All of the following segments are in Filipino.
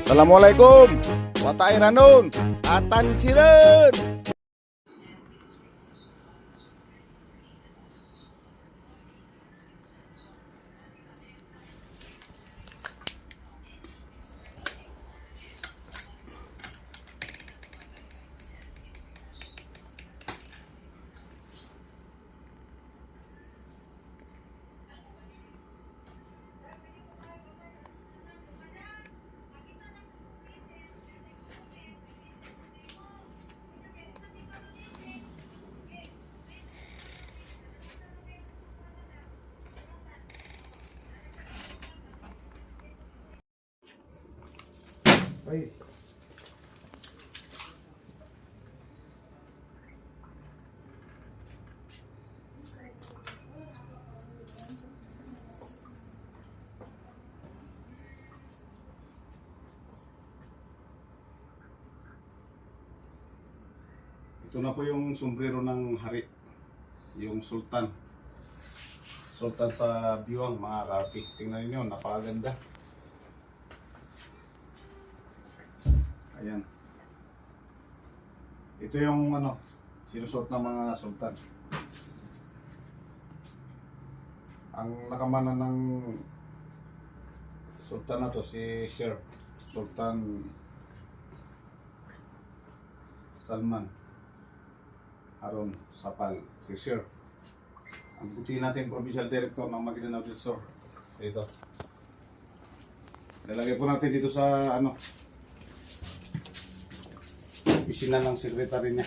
Assalamualaikum. Watay ranon. Atan siren. Ay. Ito na po yung sombrero ng hari. Yung sultan. Sultan sa Biwang, mga kapi. Tingnan niyo, napakaganda. Ayan. Ito yung ano, sinusuot ng mga sultan. Ang nakamana ng sultan na to si Sir Sultan Salman Harun Sapal, si Sir. Ang buti natin provincial director ng Maguindanao del Sur. Ito. Nilagay po natin dito sa ano, opisina ng sekretary niya.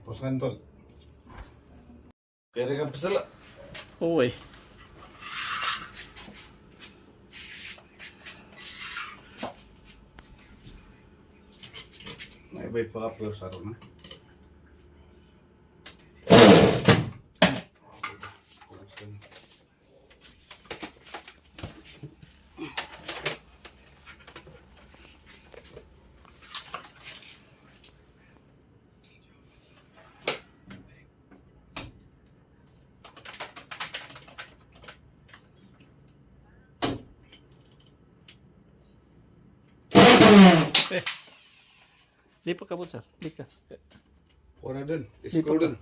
Tapos ngantol. Kaya rin ka pasala. Uy. May iba pa ka sa ron na. Di pa kabut, sir. Di ka. Wala din. Pa din.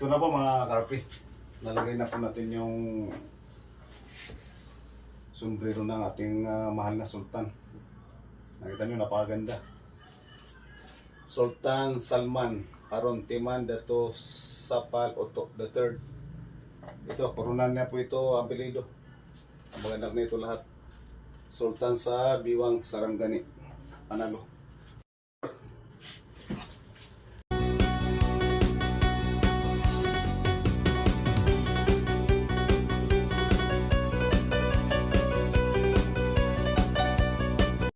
Ito na po mga karpi. Nalagay na po natin yung sombrero ng ating ah, mahal na sultan. Nakita nyo, napakaganda. Sultan Salman Harun Timan Dato Sapal Otok III. Ito, korunan niya po ito. Ang maganda na ito lahat. Sultan sa Biwang Sarangani. Manalo.